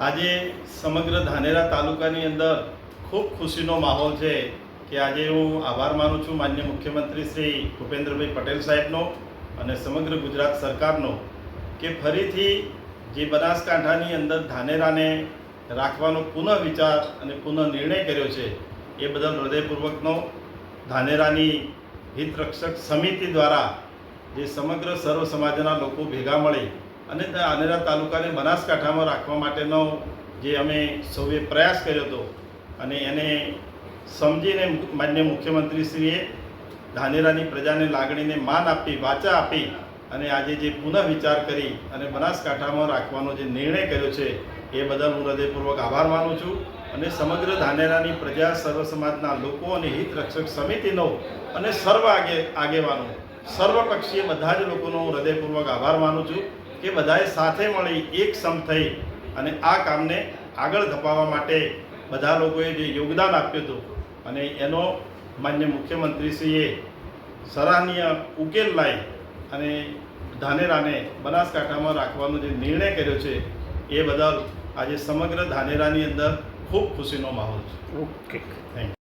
આજે સમગ્ર ધાનેરા તાલુકાની અંદર ખૂબ ખુશીનો માહોલ છે કે આજે હું આભાર માનું છું માન્ય મુખ્યમંત્રી શ્રી ભૂપેન્દ્રભાઈ પટેલ સાહેબનો અને સમગ્ર ગુજરાત સરકારનો કે ફરીથી જે બનાસકાંઠાની અંદર ધાનેરાને રાખવાનો પુનઃ વિચાર અને પુનઃ નિર્ણય કર્યો છે, એ બદલ હૃદયપૂર્વકનો ધાનેરાની હિતરક્ષક સમિતિ દ્વારા જે સમગ્ર સર્વ સમાજના લોકો ભેગા મળી અને આનેરા તાલુકાને બનાસકાંઠામાં રાખવા માટેનો જે અમે સૌએ પ્રયાસ કર્યો હતો અને એને સમજીને માન્ય મુખ્યમંત્રીશ્રીએ ધાનેરાની પ્રજાને લાગણીને માન આપી, વાચા આપી અને આજે જે પુનઃ વિચાર કરી અને બનાસકાંઠામાં રાખવાનો જે નિર્ણય કર્યો છે, એ બદલ હું હૃદયપૂર્વક આભાર માનું છું અને સમગ્ર ધાનેરાની પ્રજા, સર્વ સમાજના લોકો અને હિત રક્ષક સમિતિનો અને સર્વ આગે, આગેવાનો, સર્વપક્ષીય બધા જ લોકોનો હું હૃદયપૂર્વક આભાર માનું છું. કે બધાએ સાથે મળી એક સમ થઈ અને આ કામને આગળ ધપાવવા માટે બધા લોકોએ જે યોગદાન આપ્યું હતું અને એનો માન્ય મુખ્યમંત્રીશ્રીએ સરાહનીય ઉકેલ લાવી અને ધાનેરાને બનાસકાંઠામાં રાખવાનો જે નિર્ણય કર્યો છે એ બદલ આજે સમગ્ર ધાનેરાની અંદર ખૂબ ખુશીનો માહોલ છે. ઓકે. Thank you